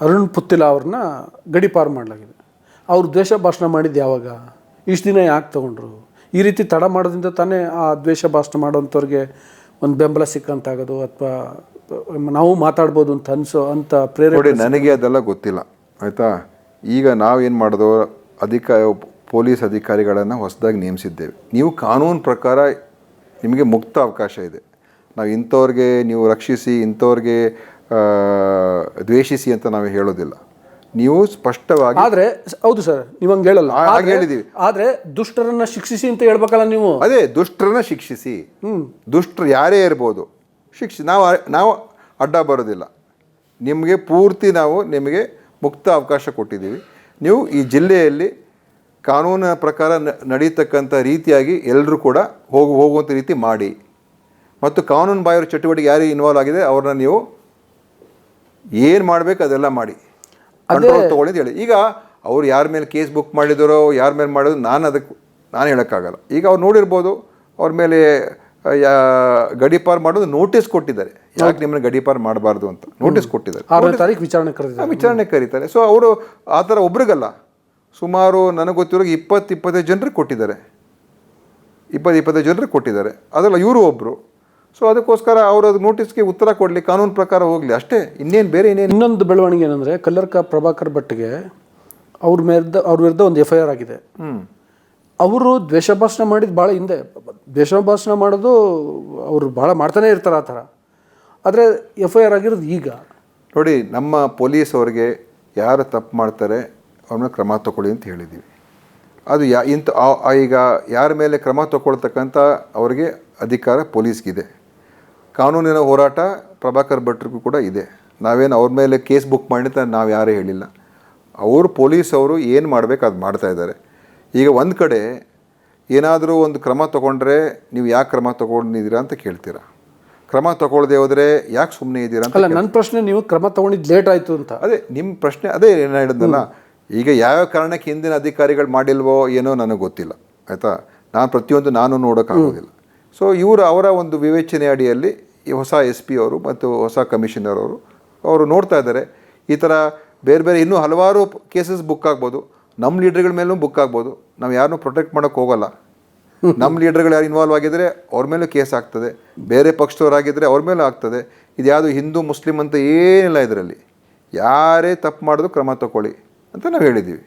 ಅರುಣ್ ಪುತ್ತಿಲ ಅವ್ರನ್ನ ಗಡಿಪಾರು ಮಾಡಲಾಗಿದೆ. ಅವರು ದ್ವೇಷ ಭಾಷಣ ಮಾಡಿದ್ದು ಯಾವಾಗ? ಇಷ್ಟು ದಿನ ಯಾಕೆ ತಗೊಂಡ್ರು? ಈ ರೀತಿ ತಡ ಮಾಡೋದ್ರಿಂದ ತಾನೇ ಆ ದ್ವೇಷ ಭಾಷಣ ಮಾಡೋಂಥವ್ರಿಗೆ ಒಂದು ಬೆಂಬಲ ಸಿಕ್ಕಂತಾಗೋದು ಅಥವಾ ನಾವು ಮಾತಾಡ್ಬೋದು ಅಂತ ಅನಿಸೋ ಅಂತ ಪ್ರೇರಣೆ ನನಗೆ ಅದೆಲ್ಲ ಗೊತ್ತಿಲ್ಲ. ಆಯಿತಾ? ಈಗ ನಾವೇನು ಮಾಡೋದು? ಅಧಿಕ ಪೊಲೀಸ್ ಅಧಿಕಾರಿಗಳನ್ನು ಹೊಸದಾಗಿ ನೇಮಿಸಿದ್ದೇವೆ. ನೀವು ಕಾನೂನು ಪ್ರಕಾರ ನಿಮಗೆ ಮುಕ್ತ ಅವಕಾಶ ಇದೆ. ನಾವು ಇಂಥವ್ರಿಗೆ ನೀವು ರಕ್ಷಿಸಿ ಇಂಥವ್ರಿಗೆ ದ್ವೇಷಿಸಿ ಅಂತ ನಾವು ಹೇಳೋದಿಲ್ಲ. ನೀವು ಸ್ಪಷ್ಟವಾಗಿ ಆದ್ರೆ ಹೌದು ಸರ್ ನೀವು ಹಂಗೆ ಹೇಳಲ್ಲ. ಹಾಗೆ ಹೇಳಿದೀವಿ. ಆದ್ರೆ ದುಷ್ಟರನ್ನ ಶಿಕ್ಷಿಸಿ ಅಂತ ಹೇಳ್ಬೇಕಲ್ಲ ನೀವು? ಅದೇ ದುಷ್ಟರನ್ನ ಶಿಕ್ಷಿಸಿ. ದುಷ್ಟರು ಯಾರೇ ಇರ್ಬೋದು ಶಿಕ್ಷಿ ನಾವು ನಾವು ಅಡ್ಡ ಬರೋದಿಲ್ಲ. ನಿಮಗೆ ಪೂರ್ತಿ ನಾವು ನಿಮಗೆ ಮುಕ್ತ ಅವಕಾಶ ಕೊಟ್ಟಿದ್ದೀವಿ. ನೀವು ಈ ಜಿಲ್ಲೆಯಲ್ಲಿ ಕಾನೂನಿನ ಪ್ರಕಾರ ನ- ನಡೀತಕ್ಕಂಥ ರೀತಿಯಾಗಿ ಎಲ್ಲರೂ ಕೂಡ ಹೋಗು ಹೋಗುವಂಥ ರೀತಿ ಮಾಡಿ. ಮತ್ತು ಕಾನೂನು ಬಾಹಿರ ಚಟುವಟಿಕೆ ಯಾರಿಗೆ ಇನ್ವಾಲ್ವ್ ಆಗಿದೆ ಅವ್ರನ್ನ ನೀವು ಏನು ಮಾಡಬೇಕು ಅದೆಲ್ಲ ಮಾಡಿ. ಕಂಟ್ರೋಲ್ ತೊಗೊಳ್ಳಿ ಅಂತ ಹೇಳಿ. ಈಗ ಅವ್ರು ಯಾರ ಮೇಲೆ ಕೇಸ್ ಬುಕ್ ಮಾಡಿದಾರೋ ಯಾರ ಮೇಲೆ ಮಾಡಿದ್ರು ನಾನು ಅದಕ್ಕೆ ನಾನು ಹೇಳೋಕ್ಕಾಗಲ್ಲ. ಈಗ ಅವ್ರು ನೋಡಿರ್ಬೋದು ಅವ್ರ ಮೇಲೆ ಗಡಿಪಾರ್ ಯಾ- ಗಡೀಪಾರು ಮಾಡೋದು ನೋಟಿಸ್ ಕೊಟ್ಟಿದ್ದಾರೆ. ಯಾಕೆ ನಿಮ್ಮನ್ನ ಗಡಿಪಾರ್ ಮಾಡಬಾರ್ದು ಅಂತ. ನೋಟಿಸ್ ಕೊಟ್ಟಿದ್ದಾರೆ. ವಿಚಾರಣೆ ವಿಚಾರಣೆ ಕರೀತಾರೆ. ಸೊ ಅವರು ಆ ಥರ ಒಬ್ರಿಗಲ್ಲ. ಸುಮಾರು ನನಗೆ ಗೊತ್ತಿರೋ ಇಪ್ಪತ್ತು ಇಪ್ಪತ್ತೈದು ಜನರಿಗೆ ಕೊಟ್ಟಿದ್ದಾರೆ. ಇಪ್ಪತ್ತು ಇಪ್ಪತ್ತೈದು ಜನರಿಗೆ ಕೊಟ್ಟಿದ್ದಾರೆ. ಅದಲ್ಲ ಇವರು ಒಬ್ಬರು ಸೊ ಅದಕ್ಕೋಸ್ಕರ ಅವರು ಅದು ನೋಟಿಸ್ಗೆ ಉತ್ತರ ಕೊಡಲಿ ಕಾನೂನು ಪ್ರಕಾರ ಹೋಗಲಿ. ಅಷ್ಟೇ ಇನ್ನೇನು ಬೇರೆ ಇನ್ನೇನು ಇನ್ನೊಂದು ಬೆಳವಣಿಗೆ ಏನಂದರೆ ಕಲ್ಲರ್ಕ ಪ್ರಭಾಕರ್ ಭಟ್ಗೆ ಅವ್ರ ಮೇರ್ದ ಅವ್ರ ವಿರುದ್ಧ ಒಂದು ಎಫ್ ಐ ಆರ್ ಆಗಿದೆ. ಅವರು ದ್ವೇಷ ಭಾಷಣ ಮಾಡಿದ್ದು ಭಾಳ ಹಿಂದೆ. ದ್ವೇಷ ಭಾಷಣ ಮಾಡೋದು ಅವರು ಭಾಳ ಮಾಡ್ತಾನೆ ಇರ್ತಾರೆ ಆ ಥರ. ಆದರೆ ಎಫ್ ಐ ಆರ್ ಆಗಿರೋದು ಈಗ. ನೋಡಿ ನಮ್ಮ ಪೊಲೀಸ್ ಅವ್ರಿಗೆ ಯಾರು ತಪ್ಪು ಮಾಡ್ತಾರೆ ಅವ್ರನ್ನ ಕ್ರಮ ತಗೊಳ್ಳಿ ಅಂತ ಹೇಳಿದ್ದೀವಿ ಅದು ಯಾ ಇಂಥ ಈಗ ಯಾರ ಮೇಲೆ ಕ್ರಮ ತಗೊಳ್ತಕ್ಕಂಥ ಅವರಿಗೆ ಅಧಿಕಾರ ಪೊಲೀಸ್ಗಿದೆ. ಕಾನೂನಿನ ಹೋರಾಟ ಪ್ರಭಾಕರ್ ಭಟ್ರಿಗೂ ಕೂಡ ಇದೆ. ನಾವೇನು ಅವ್ರ ಮೇಲೆ ಕೇಸ್ ಬುಕ್ ಮಾಡಿ ಅಂತ ನಾವು ಯಾರೂ ಹೇಳಿಲ್ಲ. ಅವರು ಪೊಲೀಸ್ ಅವರು ಏನು ಮಾಡಬೇಕು ಅದು ಮಾಡ್ತಾ ಇದ್ದಾರೆ. ಈಗ ಒಂದು ಕಡೆ ಏನಾದರೂ ಒಂದು ಕ್ರಮ ತೊಗೊಂಡ್ರೆ ನೀವು ಯಾಕೆ ಕ್ರಮ ತಗೊಂಡಿದ್ದೀರಾ ಅಂತ ಕೇಳ್ತೀರಾ? ಕ್ರಮ ತಗೊಳ್ಳದೆ ಹೋದರೆ ಯಾಕೆ ಸುಮ್ಮನೆ ಇದ್ದೀರಾ ಅಂತ ಅಲ್ಲ ನನ್ನ ಪ್ರಶ್ನೆ ನೀವು ಕ್ರಮ ತೊಗೊಂಡಿದ್ದು ಲೇಟ್ ಆಯಿತು ಅಂತ. ಅದೇ ನಿಮ್ಮ ಪ್ರಶ್ನೆ ಅದೇ ಏನು ಹೇಳಿದ್ನಲ್ಲ ಈಗ ಯಾವ್ಯಾವ ಕಾರಣಕ್ಕೆ ಹಿಂದಿನ ಅಧಿಕಾರಿಗಳು ಮಾಡಿಲ್ವೋ ಏನೋ ನನಗೆ ಗೊತ್ತಿಲ್ಲ ಆಯಿತಾ? ನಾನು ಪ್ರತಿಯೊಂದು ನಾನು ನೋಡೋಕ್ಕಾಗೋದಿಲ್ಲ ಸೊ ಇವರು ಅವರ ಒಂದು ವಿವೇಚನೆ ಅಡಿಯಲ್ಲಿ ಈ ಹೊಸ ಎಸ್ ಪಿ ಅವರು ಮತ್ತು ಹೊಸ ಕಮಿಷನರ್ ಅವರು ಅವರು ನೋಡ್ತಾ ಇದ್ದಾರೆ. ಈ ಥರ ಬೇರೆ ಬೇರೆ ಇನ್ನೂ ಹಲವಾರು ಕೇಸಸ್ ಬುಕ್ ಆಗ್ಬೋದು. ನಮ್ಮ ಲೀಡರ್ಗಳ ಮೇಲೂ ಬುಕ್ ಆಗ್ಬೋದು. ನಾವು ಯಾರನ್ನೂ ಪ್ರೊಟೆಕ್ಟ್ ಮಾಡೋಕ್ಕೆ ಹೋಗಲ್ಲ. ನಮ್ಮ ಲೀಡರ್ಗಳು ಯಾರು ಇನ್ವಾಲ್ವ್ ಆಗಿದ್ರೆ ಅವ್ರ ಮೇಲೂ ಕೇಸ್ ಆಗ್ತದೆ. ಬೇರೆ ಪಕ್ಷದವರಾಗಿದ್ದರೆ ಅವ್ರ ಮೇಲೂ ಆಗ್ತದೆ. ಇದು ಯಾವುದು ಹಿಂದೂ ಮುಸ್ಲಿಂ ಅಂತ ಏನಿಲ್ಲ ಇದರಲ್ಲಿ. ಯಾರೇ ತಪ್ಪು ಮಾಡಿದ್ರು ಕ್ರಮ ತಗೊಳ್ಳಿ ಅಂತ ನಾವು ಹೇಳಿದ್ದೀವಿ.